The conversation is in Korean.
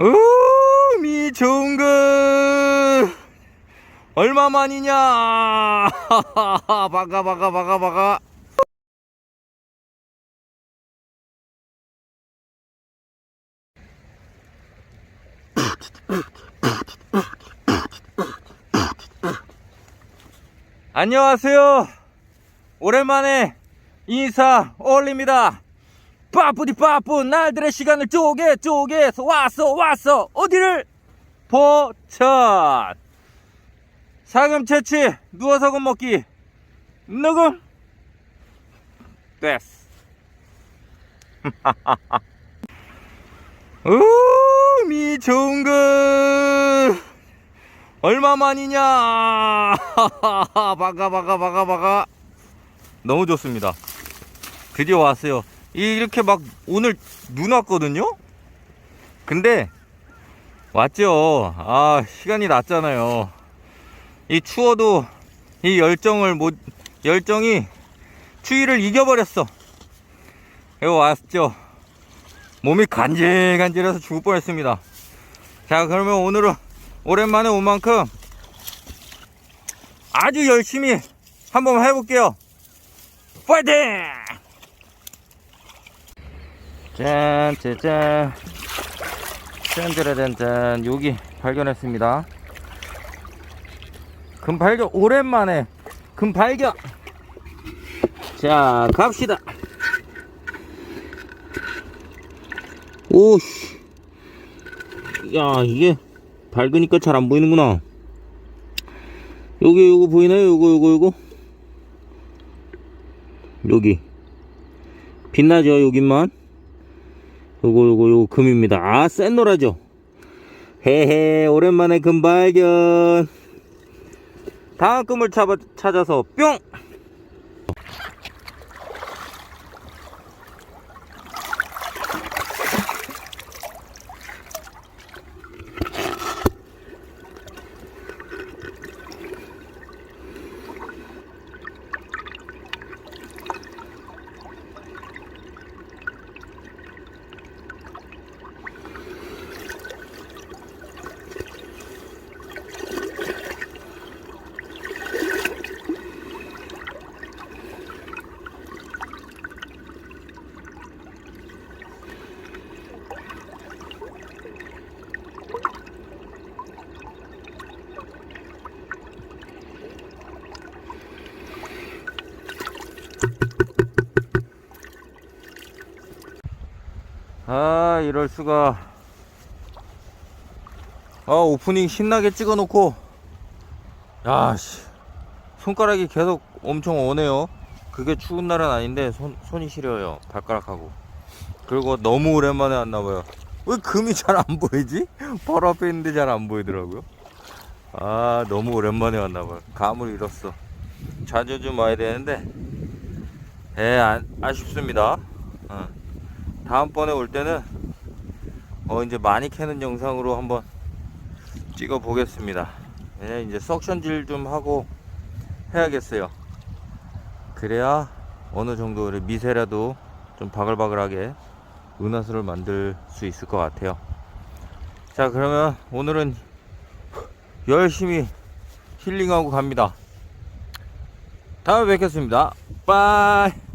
으미 좋은 거 얼마만이냐? 바가 바가 바가 바가 안녕하세요. 오랜만에 인사 올립니다 바쁘디 바쁜 날들의 시간을 쪼개 쪼개서 왔어 왔어. 어디를? 포천. 사금 채취 누워서 금 먹기. 누금 됐어. 으미 좋은 거 얼마만이냐? 바가 바가 바가 바가. 너무 좋습니다. 드디어 왔어요 이- 이렇게 막 오늘 눈 왔거든요? 근데 왔죠. 아 시간이 났잖아요. 이 추워도 이 열정을 못 열정이 추위를 이겨버렸어. 이거 왔죠. 몸이 간질간질해서 죽을 뻔했습니다. 자 그러면 오늘은 오랜만에 온 만큼 아주 열심히 한번 해볼게요. 파이팅 짠짜잔 짠짜라짠짠. 여기 발견했습니다. 금 발견 오랜만에 금 발견. 자 갑시다. 오씨. 야 이게 밝으니까 잘 안 보이는구나. 여기 요거 보이나요? 요거 요거 요거? 여기. 빛나죠 여기만 요거 요거 요거 금입니다. 아 센노라죠? 헤헤 오랜만에 금 발견. 다음 금을 잡아, 찾아서 뿅 아 이럴 수가. 아 오프닝 신나게 찍어 놓고. 야씨. 손가락이 계속 엄청 오네요. 그게 추운 날은 아닌데 손, 손이 시려요 발가락하고. 그리고 너무 오랜만에 왔나봐요. 왜 금이 잘 안 보이지? 바로 앞에 있는데 잘 안 보이더라고요. 아 너무 오랜만에 왔나봐요. 감을 잃었어. 자주 좀 와야 되는데. 에 아, 아쉽습니다. 어. 다음번에 올 때는 어 이제 많이 캐는 영상으로 한번 찍어 보겠습니다. 예, 이제 석션질 좀 하고 해야겠어요. 그래야 어느 정도 미세라도 좀 바글바글하게 은하수를 만들 수 있을 것 같아요. 자 그러면 오늘은 열심히 힐링하고 갑니다. 다음에 뵙겠습니다. 빠이.